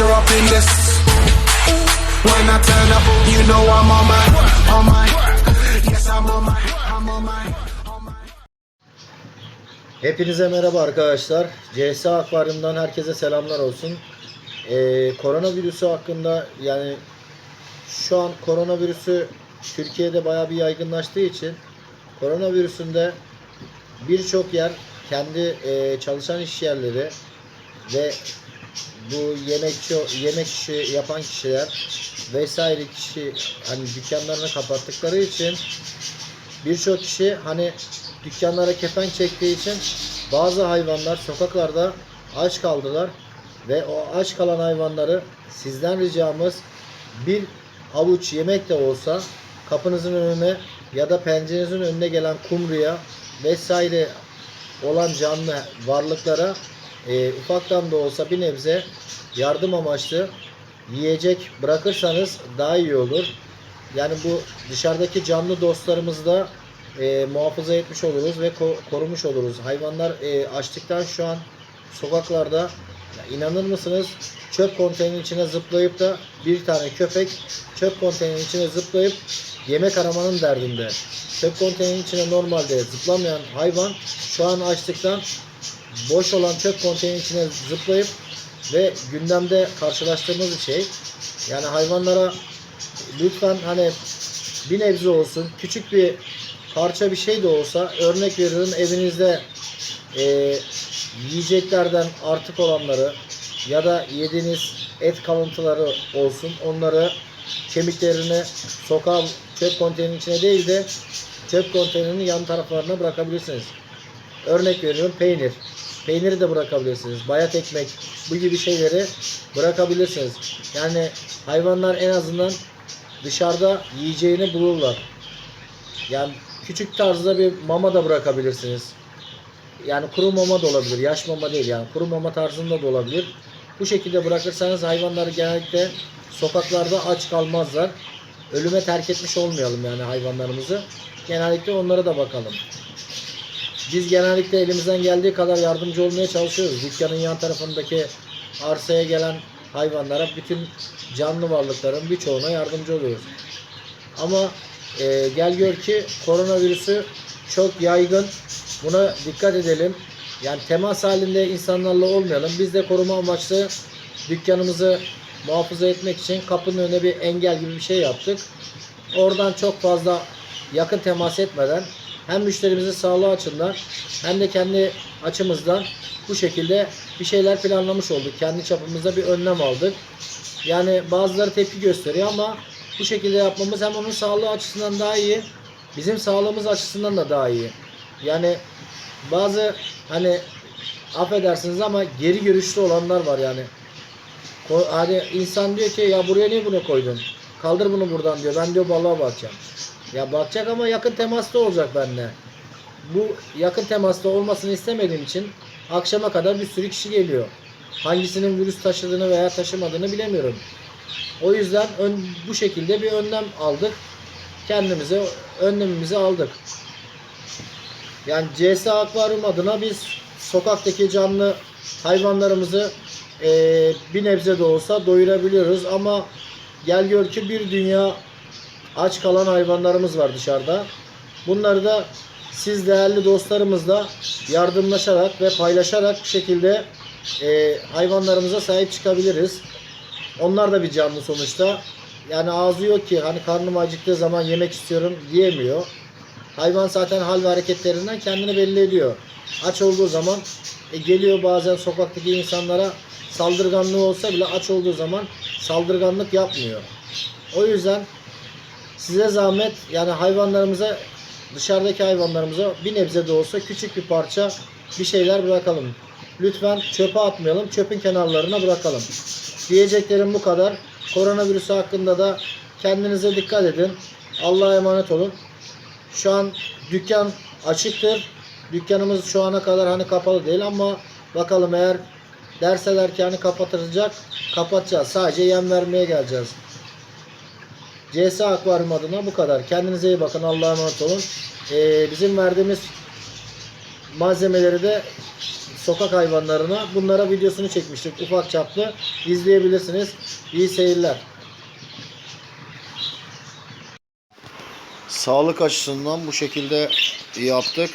picture up in this. When I turn up, you know I'm on my, on my. Yes, I'm on my. Hepinize merhaba arkadaşlar. CS Akvaryum'dan herkese selamlar olsun. Ee, koronavirüsü hakkında yani şu an koronavirüsü Türkiye'de bayağı bir yaygınlaştığı için koronavirüsünde birçok yer kendi e, çalışan iş yerleri ve bu yemekçi yemek işi yapan kişiler vesaire kişi hani dükkanlarını kapattıkları için birçok kişi hani dükkanlara kefen çektiği için bazı hayvanlar sokaklarda aç kaldılar ve o aç kalan hayvanları sizden ricamız bir avuç yemek de olsa kapınızın önüne ya da pencerenizin önüne gelen kumruya vesaire olan canlı varlıklara e, ufaktan da olsa bir nebze yardım amaçlı yiyecek bırakırsanız daha iyi olur. Yani bu dışarıdaki canlı dostlarımızı da e, muhafaza etmiş oluruz ve ko- korumuş oluruz. Hayvanlar e, açlıktan şu an sokaklarda inanır mısınız çöp konteynerin içine zıplayıp da bir tane köpek çöp konteynerin içine zıplayıp yemek aramanın derdinde. Çöp konteynerin içine normalde zıplamayan hayvan şu an açlıktan boş olan çöp konteynerin içine zıplayıp ve gündemde karşılaştığımız bir şey. Yani hayvanlara lütfen hani bir nebze olsun küçük bir parça bir şey de olsa örnek veriyorum evinizde e, yiyeceklerden artık olanları ya da yediğiniz et kalıntıları olsun onları kemiklerini sokağa çöp konteynerin içine değil de çöp konteynerinin yan taraflarına bırakabilirsiniz. Örnek veriyorum peynir. Peyniri de bırakabilirsiniz. Bayat ekmek bu gibi şeyleri bırakabilirsiniz. Yani hayvanlar en azından dışarıda yiyeceğini bulurlar. Yani küçük tarzda bir mama da bırakabilirsiniz. Yani kuru mama da olabilir. Yaş mama değil yani. Kuru mama tarzında da olabilir. Bu şekilde bırakırsanız hayvanlar genellikle sokaklarda aç kalmazlar. Ölüme terk etmiş olmayalım yani hayvanlarımızı. Genellikle onlara da bakalım. Biz genellikle elimizden geldiği kadar yardımcı olmaya çalışıyoruz. Dükkanın yan tarafındaki arsaya gelen hayvanlara, bütün canlı varlıkların birçoğuna yardımcı oluyoruz. Ama e, gel gör ki koronavirüsü çok yaygın. Buna dikkat edelim. Yani temas halinde insanlarla olmayalım. Biz de koruma amaçlı dükkanımızı muhafaza etmek için kapının önüne bir engel gibi bir şey yaptık. Oradan çok fazla yakın temas etmeden hem müşterimizin sağlığı açısından hem de kendi açımızdan bu şekilde bir şeyler planlamış olduk. Kendi çapımızda bir önlem aldık. Yani bazıları tepki gösteriyor ama bu şekilde yapmamız hem onun sağlığı açısından daha iyi, bizim sağlığımız açısından da daha iyi. Yani bazı hani affedersiniz ama geri görüşlü olanlar var yani. Hani insan diyor ki ya buraya niye bunu koydun? Kaldır bunu buradan diyor. Ben diyor balığa bakacağım. Ya bakacak ama yakın temasta olacak benimle. Bu yakın temasta olmasını istemediğim için akşama kadar bir sürü kişi geliyor. Hangisinin virüs taşıdığını veya taşımadığını bilemiyorum. O yüzden ön, bu şekilde bir önlem aldık. Kendimize önlemimizi aldık. Yani CS Akvaryum adına biz sokaktaki canlı hayvanlarımızı eee, bir nebze de olsa doyurabiliyoruz ama gel gör ki bir dünya aç kalan hayvanlarımız var dışarıda. Bunları da siz değerli dostlarımızla yardımlaşarak ve paylaşarak bir şekilde eee, hayvanlarımıza sahip çıkabiliriz. Onlar da bir canlı sonuçta. Yani ağzı yok ki hani karnım acıktığı zaman yemek istiyorum diyemiyor. Hayvan zaten hal ve hareketlerinden kendini belli ediyor. Aç olduğu zaman e, geliyor bazen sokaktaki insanlara saldırganlığı olsa bile aç olduğu zaman saldırganlık yapmıyor. O yüzden size zahmet yani hayvanlarımıza dışarıdaki hayvanlarımıza bir nebze de olsa küçük bir parça bir şeyler bırakalım. Lütfen çöpe atmayalım. Çöpün kenarlarına bırakalım. Diyeceklerim bu kadar. Koronavirüsü hakkında da kendinize dikkat edin. Allah'a emanet olun. Şu an dükkan açıktır. Dükkanımız şu ana kadar hani kapalı değil ama bakalım eğer derseler ki hani kapatılacak kapatacağız. Sadece yem vermeye geleceğiz. CS Akvaryum adına bu kadar. Kendinize iyi bakın. Allah'a emanet olun. Ee, bizim verdiğimiz malzemeleri de sokak hayvanlarına bunlara videosunu çekmiştik ufak çaplı. İzleyebilirsiniz. İyi seyirler. Sağlık açısından bu şekilde yaptık.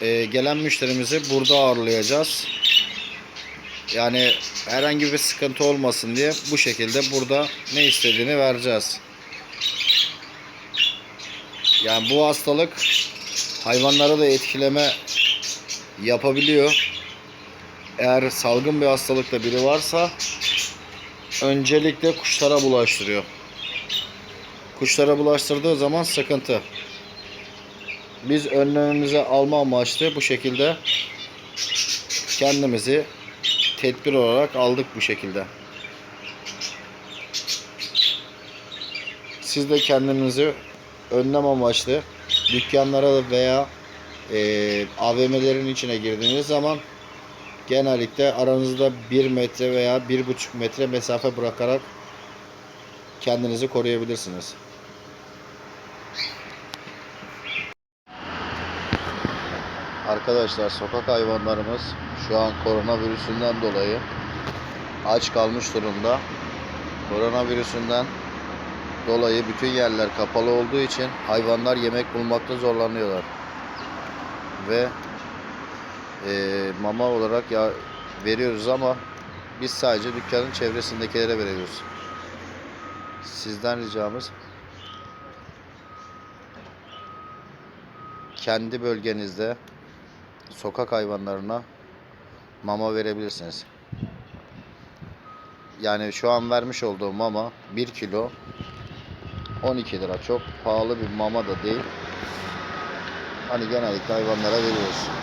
Ee, gelen müşterimizi burada ağırlayacağız. Yani herhangi bir sıkıntı olmasın diye bu şekilde burada ne istediğini vereceğiz. Yani bu hastalık hayvanlara da etkileme yapabiliyor. Eğer salgın bir hastalıkta biri varsa öncelikle kuşlara bulaştırıyor. Kuşlara bulaştırdığı zaman sıkıntı. Biz önlemimizi alma amaçlı bu şekilde kendimizi tedbir olarak aldık bu şekilde. Siz de kendinizi önlem amaçlı dükkanlara veya e, AVM'lerin içine girdiğiniz zaman genellikle aranızda 1 metre veya 1,5 metre mesafe bırakarak kendinizi koruyabilirsiniz. Arkadaşlar sokak hayvanlarımız şu an koronavirüsünden dolayı aç kalmış durumda. Koronavirüsünden dolayı bütün yerler kapalı olduğu için hayvanlar yemek bulmakta zorlanıyorlar. Ve e, mama olarak ya veriyoruz ama biz sadece dükkanın çevresindekilere veriyoruz. Sizden ricamız kendi bölgenizde sokak hayvanlarına mama verebilirsiniz. Yani şu an vermiş olduğum mama 1 kilo 12 lira. Çok pahalı bir mama da değil. Hani genellikle hayvanlara veriyoruz.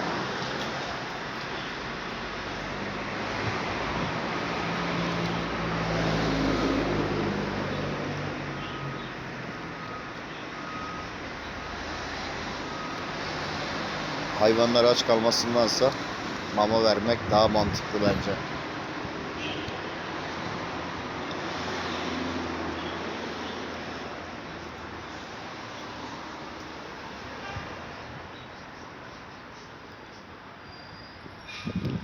Hayvanlar aç kalmasındansa mama vermek daha mantıklı bence.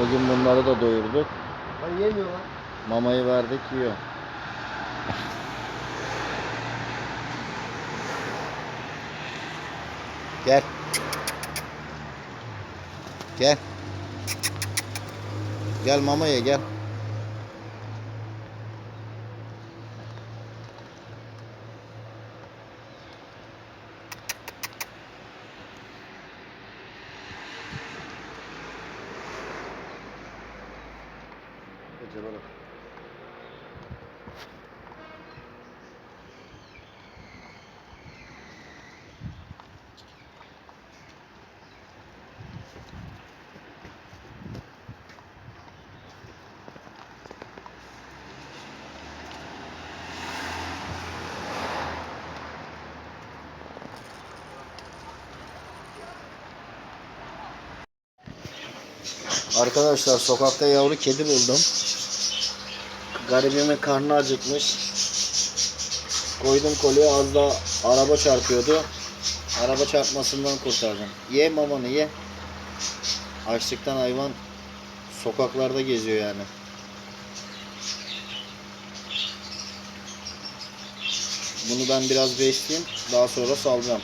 Bugün bunları da doyurduk. Hani yemiyorlar. Mamayı verdik yiyor. Gel. Gel. Gel mama ye gel. Arkadaşlar sokakta yavru kedi buldum. Garibimin karnı acıkmış. Koydum kolye az da araba çarpıyordu. Araba çarpmasından kurtardım. Ye mamanı ye. Açlıktan hayvan sokaklarda geziyor yani. Bunu ben biraz besleyeyim. Daha sonra salacağım.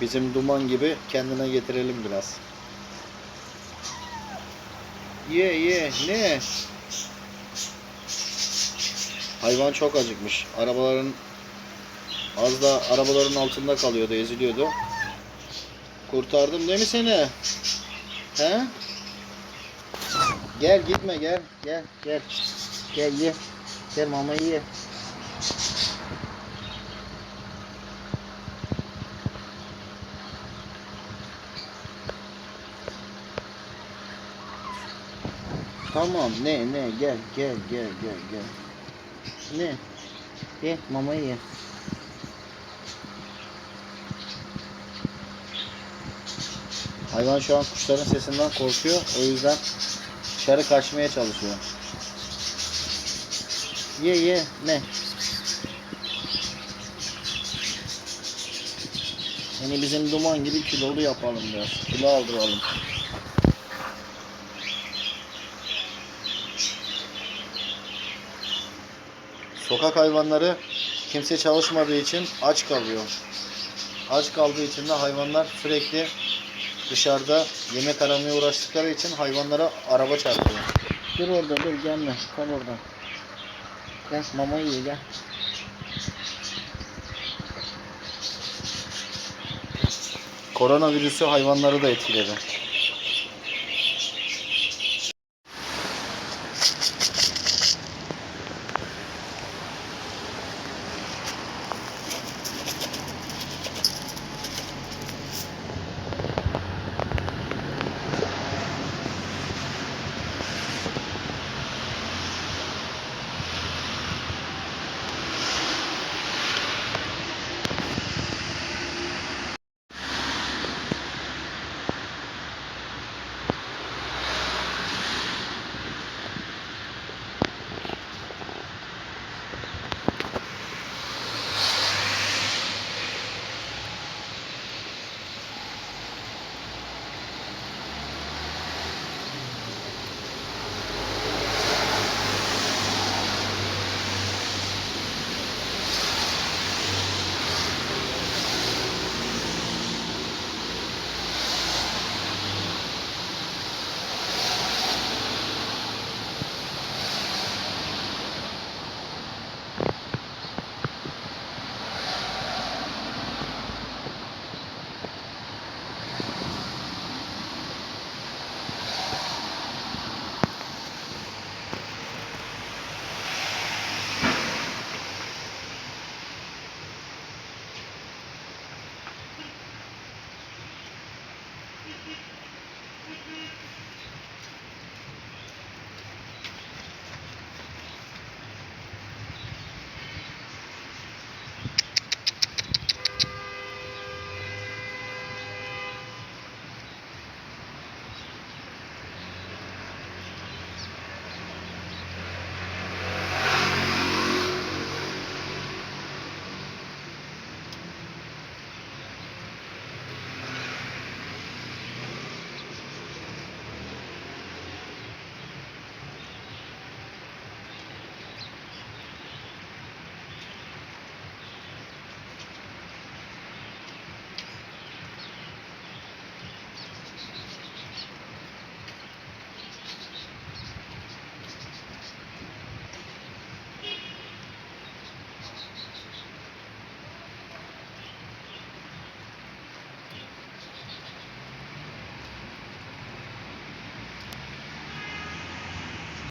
Bizim duman gibi kendine getirelim biraz. Ye ye ne? Hayvan çok acıkmış. Arabaların az da arabaların altında kalıyordu, eziliyordu. Kurtardım değil mi seni? He? Gel gitme gel. Gel gel. Gel ye. Gel mamayı ye. Tamam ne ne gel gel gel gel gel. Ne? Ye mamayı ye. Hayvan şu an kuşların sesinden korkuyor. O yüzden dışarı kaçmaya çalışıyor. Ye ye ne? Hani bizim duman gibi kilolu yapalım biraz. Kilo aldıralım. Sokak hayvanları kimse çalışmadığı için aç kalıyor. Aç kaldığı için de hayvanlar sürekli dışarıda yemek aramaya uğraştıkları için hayvanlara araba çarpıyor. Dur orada dur gelme. Kal orada. Gel mamayı ye gel. Koronavirüsü hayvanları da etkiledi.